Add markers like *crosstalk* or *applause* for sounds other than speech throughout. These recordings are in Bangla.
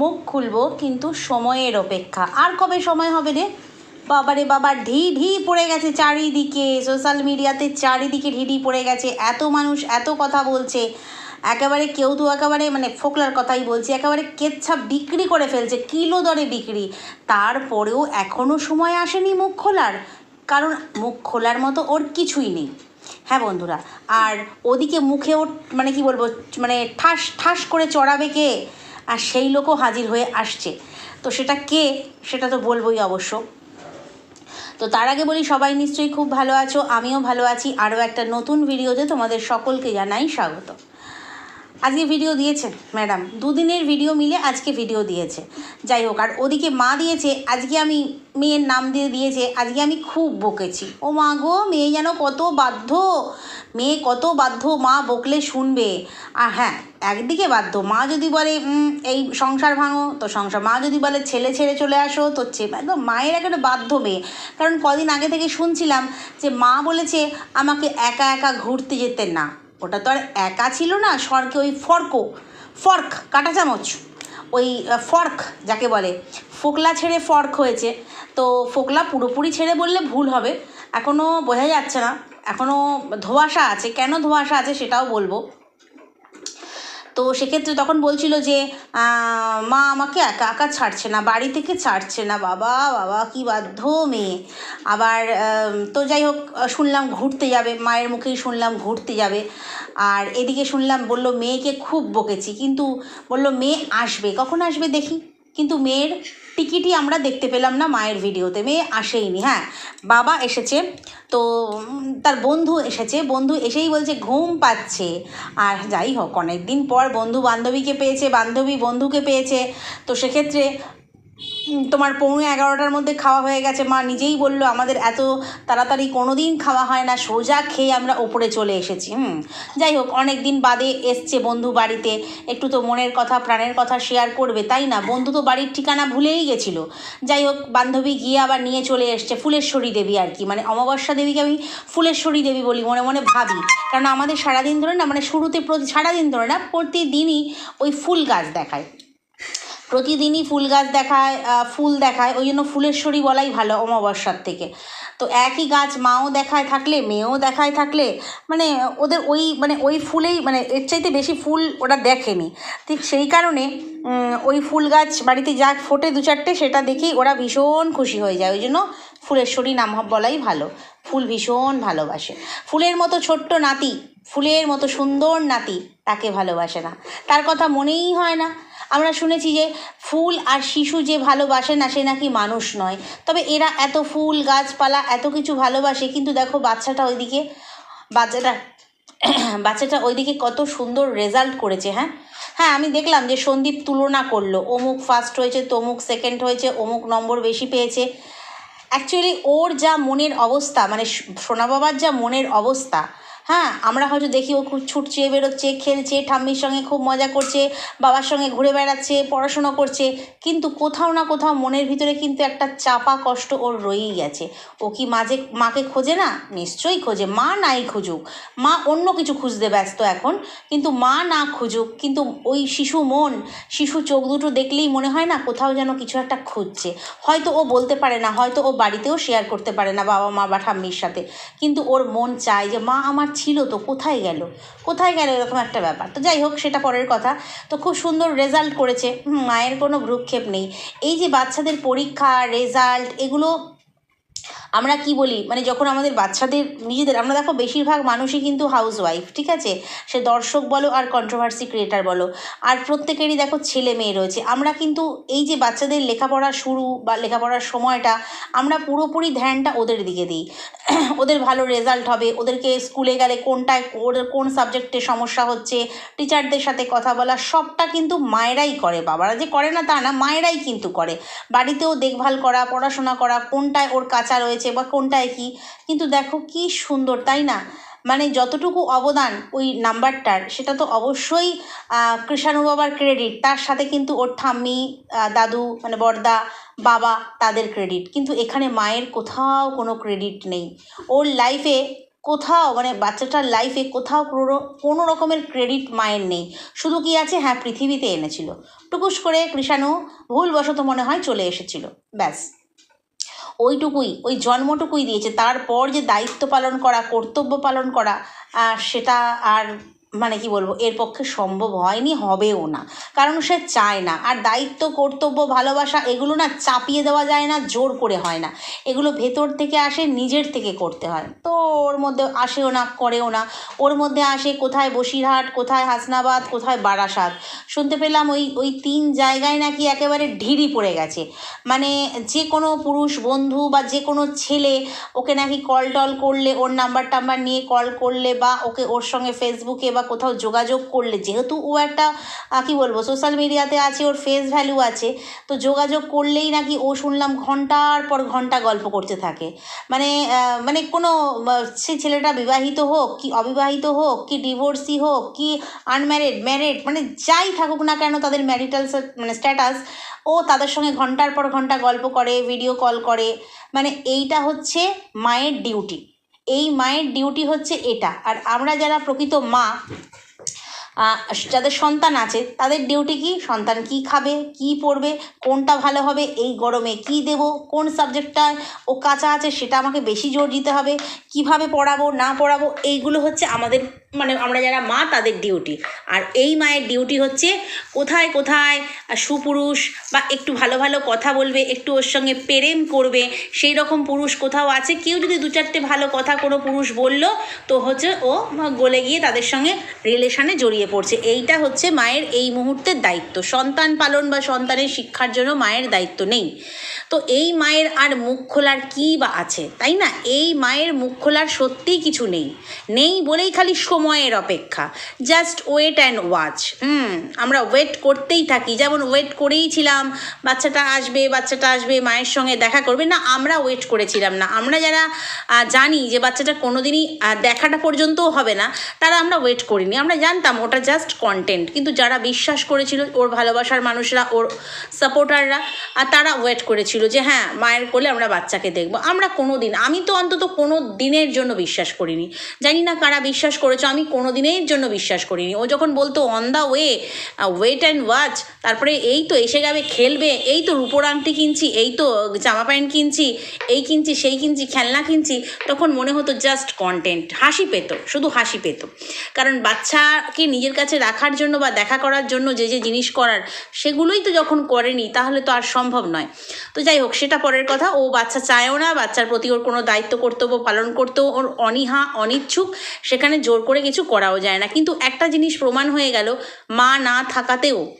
মুখ খুলবো কিন্তু সময়ের অপেক্ষা। আর কবে সময় হবে রে? বাবারে বাবা, ঢি ঢি পড়ে গেছে চারিদিকে। সোশ্যাল মিডিয়াতে চারিদিকে ঢি ঢি পড়ে গেছে। এত মানুষ এত কথা বলছে। একেবারে কেউ তো একেবারে মানে ফোকলার কথাই বলছি, একেবারে কেচ্ছা বিক্রি করে ফেলছে, কিলো দরে বিক্রি। তারপরেও এখনও সময় আসেনি মুখ খোলার। কারণ মুখ খোলার মতো ওর কিছুই নেই। হ্যাঁ বন্ধুরা, আর ওদিকে মুখে ওর মানে কি বলব মানে ঠাস ঠাস করে চড়াবে কে? আর সেই লোকও হাজির হয়ে আসছে। তো সেটা কে? সেটা তো বলবোই অবশ্য। তো তার আগে বলি, সবাই নিশ্চয়ই খুব ভালো আছো, আমিও ভালো আছি। আরও একটা নতুন ভিডিওতে তোমাদের সকলকে জানাই স্বাগত আজকে ভিডিও দিয়েছে ম্যাডাম দুদিনের ভিডিও মিলে আজকে ভিডিও দিয়েছে। যাই হোক, আর ওদিকে মা দিয়েছে, আজকে আমি মেয়ের নাম দিয়ে দিয়েছে, আজকে আমি খুব বকেছি। ও মা গো, মেয়ে যেন কত বাধ্য, মেয়ে কত বাধ্য মা বকলে শুনবে। আর হ্যাঁ একদিকে বাধ্য, মা যদি বলে এই সংসার ভাঙো, তো সংসার মা যদি বলে, ছেলে ছেড়ে চলে আসো তো একদম মায়ের একটা বাধ্য মেয়ে। কারণ কদিন আগে থেকে শুনছিলাম যে মা বলেছে, আমাকে একা একা ঘুরতে যেতে না। ওটা তো আর একা ছিল না সরকে ওই ফর্ক ফর্ক, কাটা চামচ, ওই ফর্ক যাকে বলে, ফোকলা ছেড়ে ফর্ক হয়েছে। তো ফোকলা পুরোপুরি ছেড়ে বললে ভুল হবে এখনও বোঝা যাচ্ছে না এখনও ধোঁয়াশা আছে, কেন ধোঁয়াশা আছে সেটাও বলব। তো সেক্ষেত্রে তখন বলছিল যে মা আমাকে একা একা ছাড়ছে না, বাড়ি থেকে ছাড়ছে না, বাবা বাবা, কি বাধ্য মেয়ে। আবার তো যাই হোক শুনলাম ঘুরতে যাবে, মায়ের মুখেই শুনলাম ঘুরতে যাবে। আর এদিকে শুনলাম বলল, মেয়েকে খুব বকেছি। কিন্তু বলল, মেয়ে আসবে, কখন আসবে দেখি? কিন্তু মেয়ের টিকিটই আমরা দেখতে পেলাম না মায়ের ভিডিওতে, মেয়ে আসেইনি হ্যাঁ। বাবা এসেছে, তো তার বন্ধু এসেছে, বন্ধু এসেই বলছে, ঘুম পাচ্ছে। আর যাই হোক অনেক দিন পর বন্ধু বান্ধবীকে পেয়েছে, বান্ধবী বন্ধুকে পেয়েছে, তো সেক্ষেত্রে তোমার পৌনে এগারোটার মধ্যে খাওয়া হয়ে গেছে। মা নিজেই বলল, আমাদের এত তাড়াতাড়ি কোনো দিন খাওয়া হয় না, সোজা খেয়ে আমরা ওপরে চলে এসেছি। হুম, যাই হোক, অনেক দিন বাদে এসছে বন্ধু বাড়িতে। একটু তো মনের কথা, প্রাণের কথা শেয়ার করবে, তাই না? বন্ধু তো বাড়ির ঠিকানা ভুলেই গেছিল। যাই হোক, বান্ধবী গিয়ে আবার নিয়ে চলে এসছে ফুলেশ্বরী দেবী আর কি। মানে অমাবস্যা দেবীকে আমি ফুলেশ্বরী দেবী বলি, মনে মনে ভাবি। কারণ আমাদের সারাদিন ধরে না মানে শুরুতে প্রতি, সারাদিন ধরে না, প্রতিদিনই ওই ফুল গাছ দেখায়। প্রতিদিনই ফুল গাছ দেখায় ফুল দেখায়, ওই জন্য ফুলেশ্বরী বলাই ভালো অমাবস্যার থেকে। তো একই গাছ মাও দেখায় থাকলে, মেয়েও দেখায় থাকলে মানে ওদের ওই মানে ওই ফুলেই মানে এর চাইতে বেশি ফুল ওরা দেখেনি। ঠিক সেই কারণে ওই ফুল গাছ বাড়িতে যা ফোটে দু চারটে, সেটা দেখেই ওরা ভীষণ খুশি হয়ে যায়। ওই জন্য ফুলেশ্বরী নাম বলাই ভালো। ফুল ভীষণ ভালোবাসে। ফুলের মতো ছোট্ট নাতি, ফুলের মতো সুন্দর নাতি, তাকে ভালোবাসে না। তার কথা মনেই হয় না। আমরা শুনেছি যে ফুল আর শিশু যে ভালোবাসে না, সে নাকি মানুষ নয়। তবে এরা এত ফুল, গাছপালা, এত কিছু ভালোবাসে, কিন্তু দেখো বাচ্চাটা ওইদিকে, বাচ্চাটা *clears throat* বাচ্চাটা ওইদিকে কত সুন্দর রেজাল্ট করেছে হ্যাঁ? হ্যাঁ আমি দেখলাম যে সন্দীপ তুলনা করল। অমুক ফার্স্ট হয়েছে, তমুক সেকেন্ড হয়েছে, অমুক নম্বর বেশি পেয়েছে। অ্যাকচুয়ালি ওর যা মনের অবস্থা মানে সোনা বাবার যা মনের অবস্থা হ্যাঁ আমরা হয়তো দেখি ও খুব ছুটছে, বেরোচ্ছে, খেলছে, ঠাম্মির সঙ্গে খুব মজা করছে, বাবার সঙ্গে ঘুরে বেড়াচ্ছে, পড়াশুনো করছে। কিন্তু কোথাও না কোথাও মনের ভিতরে কিন্তু একটা চাপা কষ্ট ওর রয়েই গেছে। ও কি মাঝে মাকে খোঁজে না? নিশ্চয়ই খোঁজে। মা নাই খুঁজুক। মা অন্য কিছু খুঁজতে ব্যস্ত এখন। কিন্তু মা না খুঁজুক, কিন্তু ওই শিশু মন, শিশু চোখ দুটো দেখলেই মনে হয় না কোথাও যেন কিছু একটা খুঁজছে। হয়তো ও বলতে পারে না, হয়তো ও বাড়িতেও শেয়ার করতে পারে না বাবা মা বা ঠাম্মির সাথে। কিন্তু ওর মন চায় যে, মা, আমার ছিল তো, কোথায় গেল? কোথায় গেল এরকম একটা ব্যাপার। তো যাই হোক, সেটা পরের কথা। তো খুব সুন্দর রেজাল্ট করেছে। মায়ের কোনো ভ্রুক্ষেপ নেই। এই যে বাচ্চাদের পরীক্ষা রেজাল্ট এগুলো আমরা কি বলি? মানে যখন আমাদের বাচ্চাদের, নিজেদের, আমরা দেখো বেশিরভাগ মানুষই কিন্তু হাউস ওয়াইফ ঠিক আছে? সে দর্শক বলো আর কন্ট্রোভার্সি ক্রিয়েটার বলো। আর প্রত্যেকেরই দেখো ছেলে মেয়ে রয়েছে। আমরা কিন্তু এই যে বাচ্চাদের লেখাপড়া শুরু বা লেখাপড়ার সময়টা, আমরা পুরোপুরি ধ্যানটা ওদের দিকে দিই। *clears throat* ওদের ভালো রেজাল্ট হবে, ওদেরকে স্কুলে গেলে কোনটায় ওদের কোন সাবজেক্টে সমস্যা হচ্ছে টিচারদের সাথে কথা বলা, সবটা কিন্তু মায়েরাই করে, বাবারা যে করে না তা না, মায়েরাই কিন্তু করে। বাড়িতেও দেখভাল করা, পড়াশোনা করা, কোনটায় ওর কাঁচা রয়েছে বা কোনটায় কি, কিন্তু দেখো কি সুন্দর, তাই না? মানে যতটুকু অবদান ওই নাম্বারটার, সেটা তো অবশ্যই কৃষাণু বাবার ক্রেডিট তার সাথে কিন্তু ওর ঠাম্মি দাদু মানে বড়দা, বাবা, তাদের ক্রেডিট কিন্তু এখানে মায়ের কোথাও কোনো ক্রেডিট নেই। ওর লাইফে কোথাও মানে বাচ্চাটার লাইফে কোথাও কোনো রকমের ক্রেডিট মায়ের নেই। শুধু কি আছে? হ্যাঁ পৃথিবীতে এনেছিল। টুকুস করে কৃষাণু ভুলবশত মনে হয় চলে এসেছিল। ব্যাস। ওইটুকুই ওই জন্মটুকুই দিয়েছে। তারপর যে দায়িত্ব পালন করা কর্তব্য পালন করা সেটা আর মানে কি বলব, এর পক্ষে সম্ভব হয়নি, হবেও না। কারণ সে চায় না। আর দায়িত্ব, কর্তব্য, ভালোবাসা এগুলো না চাপিয়ে দেওয়া যায় না, জোর করে হয় না। এগুলো ভেতর থেকে আসে, নিজের থেকে করতে হয়। তো ওর মধ্যে আসেও না, করেও না। ওর মধ্যে আসে কোথায় বসিরহাট, কোথায় হাসনাবাদ, কোথায় বারাসাত। শুনতে পেলাম ওই ওই তিন জায়গায় নাকি একেবারে ঢিরি পড়ে গেছে। মানে যে কোনো পুরুষ, বন্ধু বা যে কোনো ছেলে ওকে নাকি কল টল করলে, ওর নাম্বার টাম্বার নিয়ে কল করলে বা ওকে ওর সঙ্গে ফেসবুকে বা কোথাও যোগাযোগ করলে, যেহেতু ও একটা কি বলব সোশ্যাল মিডিয়াতে আছে, ওর ফেস ভ্যালু আছে, তো যোগাযোগ করলেই নাকি ও শুনলাম ঘণ্টার পর ঘণ্টা গল্প করতে থাকে। মানে মানে কোনো সে ছেলেটা বিবাহিত হোক, কি অবিবাহিত হোক, কি ডিভোর্সি হোক, কি আনম্যারিড ম্যারিড মানে যাই থাকুক না কেন তাদের ম্যারিটাল মানে স্ট্যাটাস ও তাদের সঙ্গে ঘণ্টার পর ঘণ্টা গল্প করে ভিডিও কল করে। মানে এইটা হচ্ছে মায়ের ডিউটি এই মায়ের ডিউটি হচ্ছে এটা। আর আমরা যারা প্রকৃত মা যাদের সন্তান আছে, তাদের ডিউটি কি? সন্তান কি খাবে, কি পড়বে, কোনটা ভালো হবে, এই গরমে কি দেব, কোন সাবজেক্টটা ও কাঁচা আছে সেটা আমাকে বেশি জোর দিতে হবে, কীভাবে পড়াবো, না পড়াবো, এইগুলো হচ্ছে আমাদের মানে আমরা যারা মা, তাদের ডিউটি আর এই মায়ের ডিউটি হচ্ছে কোথায় কোথায় সুপুরুষ বা একটু ভালো ভালো কথা বলবে, একটু ওর সঙ্গে প্রেম করবে, সেই রকম পুরুষ কোথাও আছে? কেউ যদি দু চারটে ভালো কথা কোনো পুরুষ বলল, তো হচ্ছে ও গলে গিয়ে তাদের সঙ্গে রিলেশানে জড়িয়ে পড়ছে। এইটা হচ্ছে মায়ের এই মুহূর্তের দায়িত্ব। সন্তান পালন বা সন্তানের শিক্ষার জন্য মায়ের দায়িত্ব নেই। তো এই মায়ের আর মুখ খোলার কী বা আছে? তাই না? এই মায়ের মুখ খোলার সত্যিই কিছু নেই। নেই বলেই খালি সময়ের অপেক্ষা। Just wait and watch hmm আমরা ওয়েট করতেই থাকি। যেমন ওয়েট করেই ছিলাম বাচ্চাটা আসবে বাচ্চাটা আসবে মায়ের সঙ্গে দেখা করবে। না আমরা ওয়েট করেছিলাম না। আমরা যারা জানি যে বাচ্চাটা কোনোদিনই আহ, দেখাটা পর্যন্তও হবে না তারা আমরা ওয়েট করিনি। আমরা জানতাম ওটা জাস্ট কন্টেন্ট কিন্তু যারা বিশ্বাস করেছিল ওর ভালোবাসার মানুষরা ওর সাপোর্টাররা আর তারা ওয়েট করেছিল যে হ্যাঁ মায়ের কোলে আমরা বাচ্চাকে দেখব। আমরা কোনো দিন আমি তো অন্তত কোনো দিনের জন্য বিশ্বাস করিনি। জানি না কারা বিশ্বাস করেছ। আমি কোনো দিনের জন্য বিশ্বাস করিনি। ও যখন বলতো on the way wait and watch তারপরে এই তো এসে যাবে খেলবে, এই তো রূপোর আংটি কিনছি, এই তো জামা প্যান্ট কিনছি, এই কিনছি, সেই কিনছি, খেলনা কিনছি, তখন মনে হতো জাস্ট কন্টেন্ট হাসি পেত, শুধু হাসি পেত। কারণ বাচ্চাকে নিজের কাছে রাখার জন্য বা দেখা করার জন্য যে যে জিনিস করার, সেগুলোই তো যখন করেনি, তাহলে তো আর সম্ভব নয়। তো যাই হোক, সেটা পরের কথা। ও বাচ্চা চায়ও না, বাচ্চার প্রতি ওর কোনো দায়িত্ব, কর্তব্য পালন করতেও ওর অনীহা, অনিচ্ছুক। সেখানে জোর করে কিছু করাও যায় না। কিন্তু একটা জিনিস প্রমাণ হয়ে গেল মা না থাকাতেও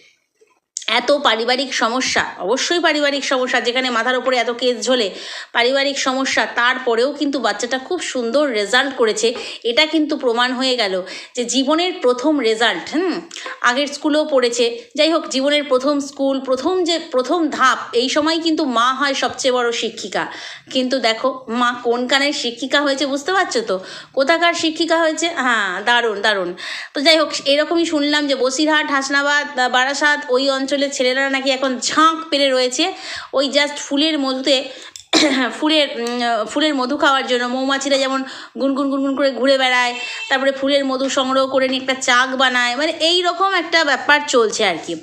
এত পারিবারিক সমস্যা, অবশ্যই পারিবারিক সমস্যা, যেখানে মাথার উপরে এত কেস ঝোলে, পারিবারিক সমস্যা, তারপরেও কিন্তু বাচ্চাটা খুব সুন্দর রেজাল্ট করেছে। এটা কিন্তু প্রমাণ হয়ে গেল যে জীবনের প্রথম রেজাল্ট হুম, আগের স্কুলেও পড়েছে। যাই হোক, জীবনের প্রথম স্কুল প্রথম যে, প্রথম ধাপ, এই সময় কিন্তু মা হয় সবচেয়ে বড় শিক্ষিকা। কিন্তু দেখো, মা কোন কানের শিক্ষিকা হয়েছে বুঝতে পারছ তো? কোথাকার শিক্ষিকা হয়েছে? হ্যাঁ দারুণ দারুণ। তো যাই হোক, এরকমই শুনলাম যে বসিরহাট, হাসনাবাদ, বারাসাত, ওই অঞ্চলের ছেলেরা নাকি এখন ঝাঁক পেরে রয়েছে। ওই জাস্ট ফুলের মধুতে, ফুলের ফুলের মধু খাওয়ার জন্য। মৌমাছিরা যেমন গুনগুন গুনগুন করে ঘুরে বেড়ায়, তারপরে ফুলের মধু সংগ্রহ করে নিয়ে একটা চাক বানায়। মানে এই রকম একটা ব্যাপার চলছে আর কি।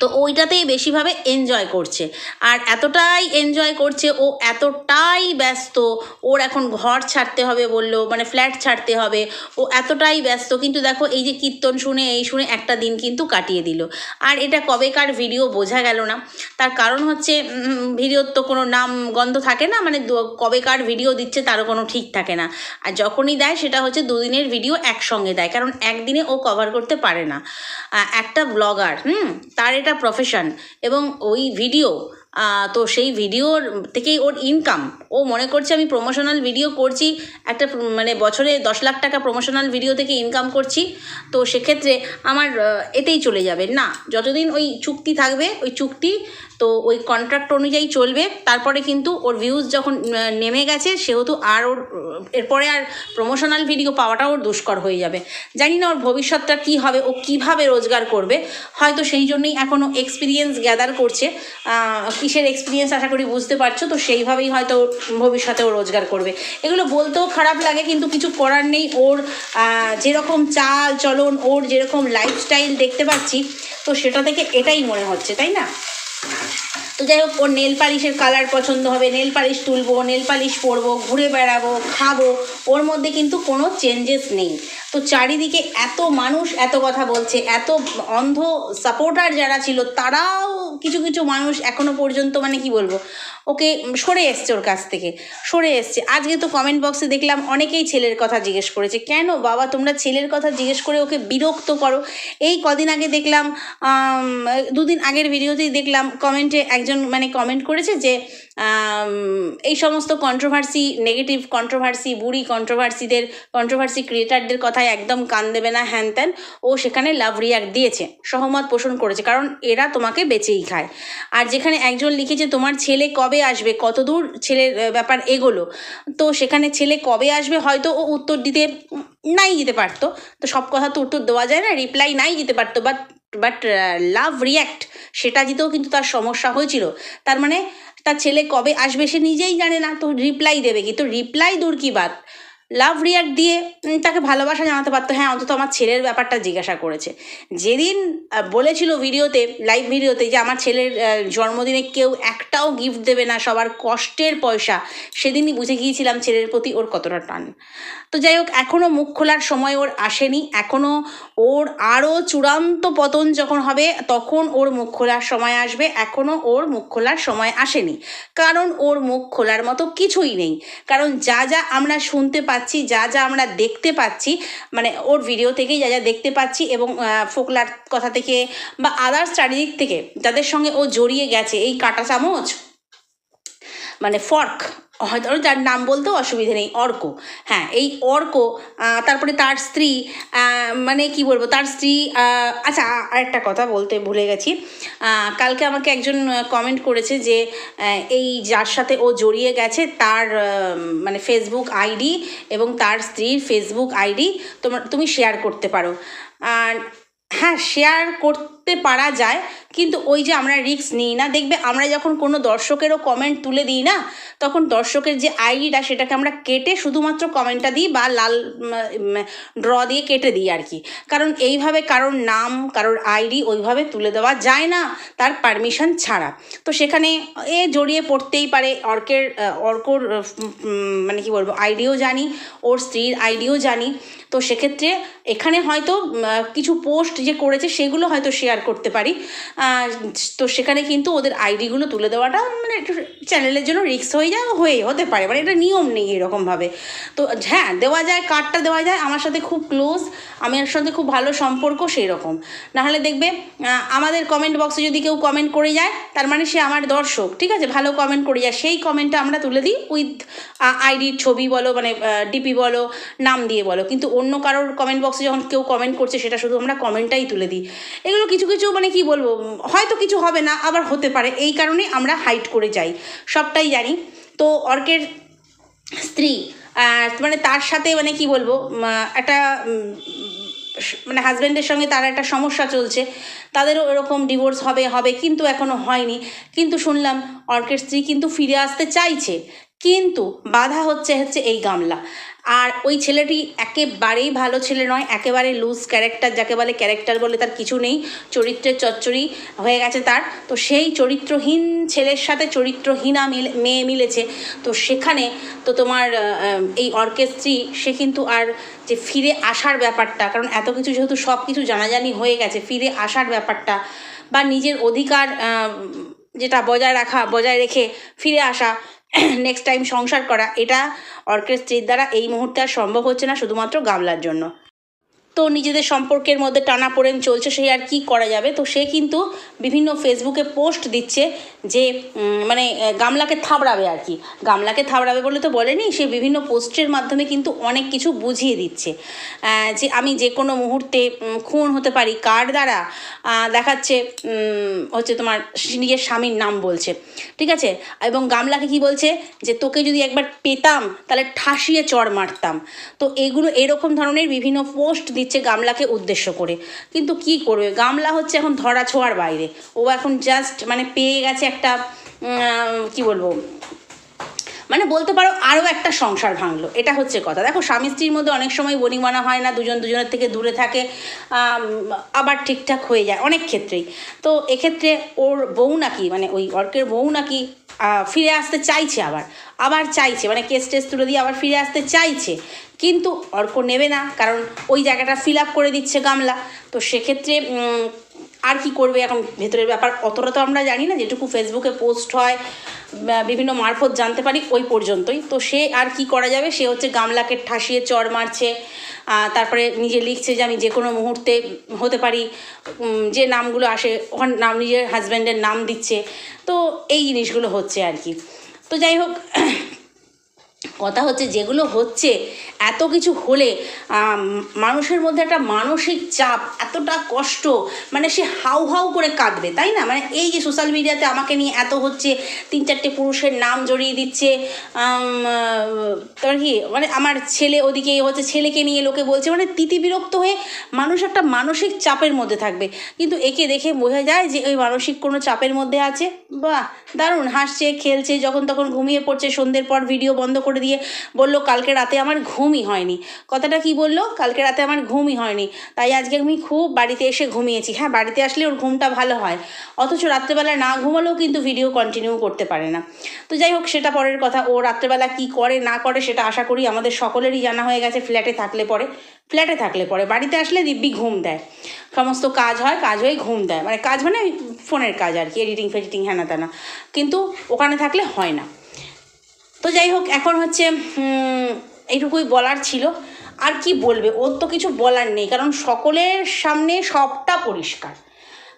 তো ওইটাতেই বেশিভাবে এনজয় করছে। আর এতটাই এনজয় করছে, ও এতটাই ব্যস্ত, ওর এখন ঘর ছাড়তে হবে বলল মানে ফ্ল্যাট ছাড়তে হবে, ও এতটাই ব্যস্ত। কিন্তু দেখো, এই যে কীর্তন শুনে, এই শুনে একটা দিন কিন্তু কাটিয়ে দিল। আর এটা কবেকার ভিডিও বোঝা গেল না। তার কারণ হচ্ছে ভিডিওর তো কোনো নাম গন্ধ থাকে না মানে কবেকার ভিডিও দিচ্ছে, তারও কোনো ঠিক থাকে না। আর যখনই দেয়, সেটা হচ্ছে দুদিনের ভিডিও একসঙ্গে দেয়। কারণ একদিনে ও কভার করতে পারে না। একটা ব্লগার হুম? তার এটা প্রফেশন এবং ওই ভিডিও তো সেই ভিডিওর থেকেই ওর ইনকাম ও মনে করছে আমি প্রমোশনাল ভিডিও করছি, একটা মানে বছরে দশ লাখ টাকা প্রমোশনাল ভিডিও থেকে ইনকাম করছি, তো সেক্ষেত্রে আমার এতেই চলে যাবে। না, যতদিন ওই চুক্তি থাকবে, ওই চুক্তি, তো ওই কন্ট্রাক্ট অনুযায়ী চলবে, তারপরে কিন্তু ওর ভিউজ যখন নেমে গেছে, সেহেতু আর ওর, এরপরে আর প্রমোশনাল ভিডিও পাওয়াটা ওর দুষ্কর হয়ে যাবে। জানি না ওর ভবিষ্যৎটা কী হবে, ও কীভাবে রোজগার করবে, হয়তো সেই জন্যই এখনও এক্সপিরিয়েন্স গ্যাদার করছে। কিসের এক্সপিরিয়েন্স আশা করি বুঝতে পারছ, তো সেইভাবেই হয়তো ভবিষ্যতে ও রোজগার করবে। এগুলো বলতেও খারাপ লাগে, কিন্তু কিছু করার নেই। ওর যেরকম চাল চলন, ওর যেরকম লাইফস্টাইল দেখতে পাচ্ছি, তো সেটা থেকে এটাই মনে হচ্ছে, তাই না? তো যাই হোক, ওর নেল পালিশের কালার পছন্দ হবে, নেল পালিশ তুলবো, নেল পালিশ পরবো, ঘুরে বেড়াবো, খাব, ওর মধ্যে কিন্তু কোনো চেঞ্জেস নেই। তো চারিদিকে এত মানুষ এত কথা বলছে, এত অন্ধ সাপোর্টার যারা ছিল, তারাও কিছু কিছু মানুষ এখনও পর্যন্ত মানে কি বলব, ওকে সরে এসছে ওর কাছ থেকে, সরে এসছে। আজকে তো কমেন্ট বক্সে দেখলাম অনেকেই ছেলের কথা জিজ্ঞেস করেছে, কেন বাবা তোমরা ছেলের কথা জিজ্ঞেস করে ওকে বিরক্ত করো? এই কদিন আগে দেখলাম দুদিন আগের ভিডিওতেই দেখলাম কমেন্টে একজন মানে কমেন্ট করেছে যে এই সমস্ত কন্ট্রোভার্সি নেগেটিভ কন্ট্রোভার্সি বুড়ি কন্ট্রোভার্সিদের কন্ট্রোভার্সি ক্রিয়েটারদের কথায় একদম কান দেবে না, হ্যান ত্যান। ও সেখানে লাভ রিয়াক্ট দিয়েছে, সহমত পোষণ করেছে, কারণ এরা তোমাকে বেচেই খায় আর যেখানে একজন লিখেছে তোমার ছেলে কবে আসবে কত দূর ছেলের ব্যাপার এগোলো, তো সেখানে ছেলে কবে আসবে হয়তো ও উত্তর দিতে নাই দিতে পারতো। তো সব কথা তো উত্তর দেওয়া যায় না রিপ্লাই নাই দিতে পারতো বাট বাট লাভ রিয়্যাক্ট সেটা দিতেও কিন্তু তার সমস্যা হয়েছিল। তার মানে তার ছেলে কবে আসবে সে নিজেই জানে না, তো রিপ্লাই দেবে কি? তো রিপ্লাই দূর কি বাদ লাভ রিয়াক্ট দিয়ে তাকে ভালোবাসা জানাতে পারতো। হ্যাঁ অন্তত আমার ছেলের ব্যাপারটা জিজ্ঞাসা করেছে। যেদিন বলেছিল ভিডিওতে লাইভ ভিডিওতে যে আমার ছেলের জন্মদিনে কেউ একটাও গিফট দেবে না, সবার কষ্টের পয়সা, সেদিনই বুঝে গিয়েছিলাম ছেলের প্রতি ওর কতটা টান। তো যাই হোক এখনও মুখ খোলার সময় ওর আসেনি। এখনও ওর আরও চূড়ান্ত পতন যখন হবে, তখন ওর মুখ খোলার সময় আসবে। এখনও ওর মুখ খোলার সময় আসেনি। কারণ ওর মুখ খোলার মতো কিছুই নেই। কারণ যা যা আমরা শুনতে যা যা আমরা দেখতে পাচ্ছি মানে ওর ভিডিও থেকেই যা যা দেখতে পাচ্ছি এবং ফোকলার কথা থেকে বা আদার্স চারিদিক থেকে, যাদের সঙ্গে ও জড়িয়ে গেছে, এই কাঁটা চামচ মানে ফর্ক হয়তো যার নাম বলতেও অসুবিধে নেই, অর্ক। হ্যাঁ এই অর্ক তারপরে তার স্ত্রী মানে কি বলব, তার স্ত্রী আচ্ছা আরেকটা কথা বলতে ভুলে গেছি। কালকে আমাকে একজন কমেন্ট করেছে যে এই যার সাথে ও জড়িয়ে গেছে, তার মানে ফেসবুক আইডি এবং তার স্ত্রীর ফেসবুক আইডি তোমার, তুমি শেয়ার করতে পারো। আর হ্যাঁ শেয়ার করতে পারা যায়, কিন্তু ওই যে আমরা রিস্ক নিই না। দেখবে আমরা যখন কোনো দর্শকেরও কমেন্ট তুলে দিই না, তখন দর্শকের যে আইডিটা সেটাকে আমরা কেটে শুধুমাত্র কমেন্টটা দিই বা লাল ড্র দিয়ে কেটে দিই আর কি। কারণ এইভাবে কারোর নাম, কারোর আইডি ওইভাবে তুলে দেওয়া যায় না, তার পারমিশন ছাড়া। তো সেখানে এ জড়িয়ে পড়তেই পারে, অর্কের অর্কর মানে কি বলব আইডিও জানি, ওর স্ত্রীর আইডিও জানি। তো সেক্ষেত্রে এখানে হয়তো কিছু পোস্ট যে করেছে সেগুলো হয়তো শেয়ার করতে পারি। তো সেখানে কিন্তু ওদের আইডিগুলো তুলে দেওয়াটা মানে একটু চ্যানেলের জন্য রিক্স হয়ে যায় হয়ে হতে পারে। মানে এটা নিয়ম নেই এরকমভাবে। তো হ্যাঁ দেওয়া যায় কার্ডটা দেওয়া যায়। আমার সাথে খুব ক্লোজ আমার সাথে খুব ভালো সম্পর্ক সেই রকম নাহলে দেখবে আমাদের কমেন্ট বক্সে যদি কেউ কমেন্ট করে যায়, তার মানে সে আমার দর্শক, ঠিক আছে? ভালো কমেন্ট করে যায়। সেই কমেন্টটা আমরা তুলে দিই উইথ আইডির ছবি বলো মানে ডিপি বলো, নাম দিয়ে বলো। কিন্তু অন্য কারোর কমেন্ট বক্সে যখন কেউ কমেন্ট করছে, সেটা শুধু আমরা কমেন্টটাই তুলে দিই। এগুলো কিছু কিছু মানে কি বলব, হয়তো কিছু হবে না, আবার হতে পারে। এই কারণে আমরা হাইট করে যাই। সবটাই জানি। তো অর্কের স্ত্রী মানে তার সাথে মানে কি বলব একটা মানে হাজব্যান্ডের সঙ্গে তার একটা সমস্যা চলছে। তাদেরও এরকম ডিভোর্স হবে হবে, কিন্তু এখনও হয়নি। কিন্তু শুনলাম অর্কের স্ত্রী কিন্তু ফিরে আসতে চাইছে। কিন্তু বাধা হচ্ছে হচ্ছে এই গামলা। আর ওই ছেলেটি একেবারেই ভালো ছেলে নয়, একেবারে লুজ ক্যারেক্টার যাকে বলে ক্যারেক্টার বলে তার কিছু নেই, চরিত্রের চচ্চড়ি হয়ে গেছে তার। তো সেই চরিত্রহীন ছেলের সাথে চরিত্রহীনা মিলে, মেয়ে মিলেছে। তো সেখানে তো তোমার এই অর্কেস্ট্রি সে কিন্তু আর যে ফিরে আসার ব্যাপারটা, কারণ এত কিছু যেহেতু সব কিছু জানাজানি হয়ে গেছে, ফিরে আসার ব্যাপারটা বা নিজের অধিকার যেটা বজায় রাখা, বজায় রেখে ফিরে আসা *clears throat* নেক্সট টাইম সংসার করা, এটা অর্কেস্ট্রির দ্বারা এই মুহূর্তে আর সম্ভব হচ্ছে না শুধুমাত্র গামলার জন্য। তো নিজেদের সম্পর্কের মধ্যে টানাপোড়েন চলছে, সে আর কি করা যাবে? তো সে কিন্তু বিভিন্ন ফেসবুকে পোস্ট দিচ্ছে যে মানে গামলাকে থাবড়াবে আর কি। গামলাকে থাবড়াবে বলে তো বলেনি, সে বিভিন্ন পোস্টের মাধ্যমে কিন্তু অনেক কিছু বুঝিয়ে দিচ্ছে। যে আমি যে কোনো মুহূর্তে খুন হতে পারি, কার দ্বারা? দেখাচ্ছে হচ্ছে তোমার নিজের স্বামীর নাম বলছে। ঠিক আছে? এবং গামলাকে কি বলছে? যে তোকে যদি একবার পেতাম, তাহলে ঠাসিয়ে চড় মারতাম। তো এগুলো এরকম ধরনের বিভিন্ন পোস্ট দিচ্ছে গামলাকে উদ্দেশ্য করে। কিন্তু কি করবে? গামলা হচ্ছে এখন ধরা ছোঁয়ার বাইরে। ও এখন জাস্ট মানে পেয়ে গেছে একটা কি বলব? মানে বলতে পারো আরও একটা সংসার ভাঙলো। এটা হচ্ছে কথা। দেখো, স্বামী স্ত্রীর মধ্যে অনেক সময় বনিমানা হয় না, দুজন দুজনের থেকে দূরে থাকে আবার ঠিকঠাক হয়ে যায় অনেক ক্ষেত্রেই। তো এক্ষেত্রে ওর বউ নাকি মানে ওই অর্কের বউ নাকি ফিরে আসতে চাইছে আবার আবার চাইছে মানে কেস টেস তুলে দিয়ে আবার ফিরে আসতে চাইছে। কিন্তু অর্ক নেবে না, কারণ ওই জায়গাটা ফিল আপ করে দিচ্ছে গামলা। তো সেক্ষেত্রে আর কি করবে এখন? ভেতরের ব্যাপার অতটা তো আমরা জানি না, যেটুকু ফেসবুকে পোস্ট হয় বিভিন্ন মারফত জানতে পারি, ওই পর্যন্তই। তো সে আর কি করা যাবে? সে হচ্ছে গামলাকে ঠাসিয়ে চড় মারছে তারপরে নিজে লিখছে যে আমি যে কোনো মুহূর্তে হতে পারি যে নামগুলো আসে, ওখানে নাম নিজের হাজব্যান্ডের নাম দিচ্ছে। তো এই জিনিসগুলো হচ্ছে আর কি। তো যাই হোক কথা হচ্ছে যেগুলো হচ্ছে, এত কিছু হলে মানুষের মধ্যে একটা মানসিক চাপ, এতটা কষ্ট মানে সে হাউ হাউ করে কাঁদবে, তাই না? মানে এই যে সোশ্যাল মিডিয়াতে আমাকে নিয়ে এত হচ্ছে, তিন চারটে পুরুষের নাম জড়িয়ে দিচ্ছে তারপর কি মানে আমার ছেলে ওদিকে হচ্ছে ছেলেকে নিয়ে লোকে বলছে মানে তিতি বিরক্ত হয়ে মানুষ একটা মানসিক চাপের মধ্যে থাকবে। কিন্তু একে দেখে বোঝা যায় যে ওই মানসিক কোনো চাপের মধ্যে আছে। বাহ, দারুণ, হাসছে, খেলছে, যখন তখন ঘুমিয়ে পড়ছে, সন্ধ্যের পর ভিডিও বন্ধ করে দিয়ে বলল, কালকে রাতে আমার ঘুমই হয়নি। কথাটা কি বলল? কালকে রাতে আমার ঘুমই হয়নি, তাই আজকে আমি খুব বাড়িতে এসে ঘুমিয়েছি। হ্যাঁ বাড়িতে আসলে ওর ঘুমটা ভালো হয়, অথচ রাত্রেবেলা না ঘুমালেও কিন্তু ভিডিও কন্টিনিউ করতে পারে না। তো যাই হোক, সেটা পরের কথা। ও রাত্রেবেলা কি করে, না করে, সেটা আশা করি আমাদের সকলেরই জানা হয়ে গেছে ফ্ল্যাটে থাকলে পরে ফ্ল্যাটে থাকলে পরে। বাড়িতে আসলে দিব্যি ঘুম দেয়, সমস্ত কাজ হয়, কাজ হয়ে ঘুম দেয়। মানে কাজ মানে ফোনের কাজ আর কি এডিটিং ফেডিটিং হ্যানা ত্যানা। কিন্তু ওখানে থাকলে হয় না। তো যাই হোক, এখন হচ্ছে এইটুকুই বলার ছিল। আর কি বলবে? ওর তো কিছু বলার নেই, কারণ সকলের সামনে সবটা পরিষ্কার।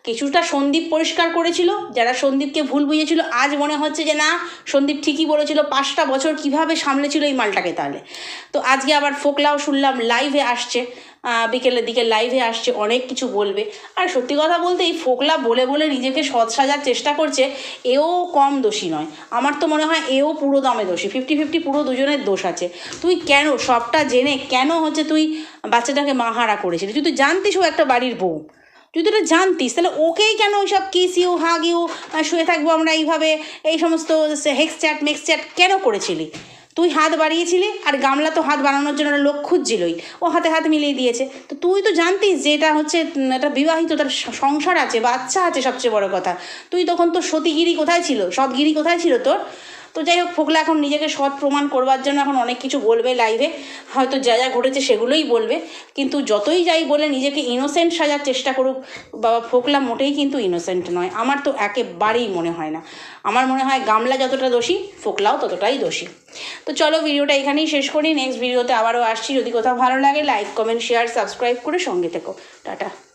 কিছুটা সন্দীপ পরিষ্কার করেছিল, যারা সন্দীপকে ভুল বুঝেছিল, আজ মনে হচ্ছে যে না, সন্দীপ ঠিকই বলেছিল, পাঁচটা বছর কীভাবে সামলেছিল এই মালটাকে তাহলে। তো আজকে আবার ফোকলাও শুনলাম লাইভে আসছে বিকেলের দিকে লাইভে আসছে, অনেক কিছু বলবে। আর সত্যি কথা বলতে, এই ফোকলা বলে বলে নিজেকে সৎ সাজার চেষ্টা করছে, এও কম দোষী নয়। আমার তো মনে হয় এও পুরো দমে দোষী ফিফটি ফিফটি পুরো দুজনের দোষ আছে। তুই কেন, সবটা জেনে কেন হচ্ছে তুই বাচ্চাটাকে মাহারা করেছিলি? তুই তো জানতিস ও একটা বাড়ির বউ। তুই তো এটা জানতিস তাহলে ওকেই কেন ওইসব কিসিউ হাগিউ আহ, শুয়ে থাকব আমরা এইভাবে এই সমস্ত হেক্স চ্যাট মেক্স চ্যাট কেন করেছিলি? তুই হাত বাড়িয়েছিলি আর গামলা তো হাত বানানোর জন্য লোক খুঁজছিলই ও হাতে হাত মিলিয়ে দিয়েছে। তো তুই তো জানতিস যে এটা হচ্ছে একটা বিবাহিত তার সংসার আছে বাচ্চা আছে সবচেয়ে বড় কথা। তুই তখন তো সতীগিরি কোথায় ছিল? সৎগিরি কোথায় ছিল তোর? তো যাই হোক ফোকলা এখন নিজেকে সৎ প্রমাণ করবার জন্য এখন অনেক কিছু বলবে লাইভে হয়তো যা যা ঘটেছে সেগুলোই বলবে। কিন্তু যতই যাই বলে, নিজেকে ইনোসেন্ট সাজার চেষ্টা করুক, বাবা ফোকলা মোটেই কিন্তু ইনোসেন্ট নয়। আমার তো একেবারেই মনে হয় না। আমার মনে হয় গামলা যতটা দোষী ফোকলাও ততটাই দোষী। তো চলো, ভিডিওটা এখানেই শেষ করি। নেক্সট ভিডিওতে আবারও আসছি। যদি কোথাও ভালো লাগে লাইক কমেন্ট শেয়ার সাবস্ক্রাইব করে সঙ্গে থেকো। টাটা।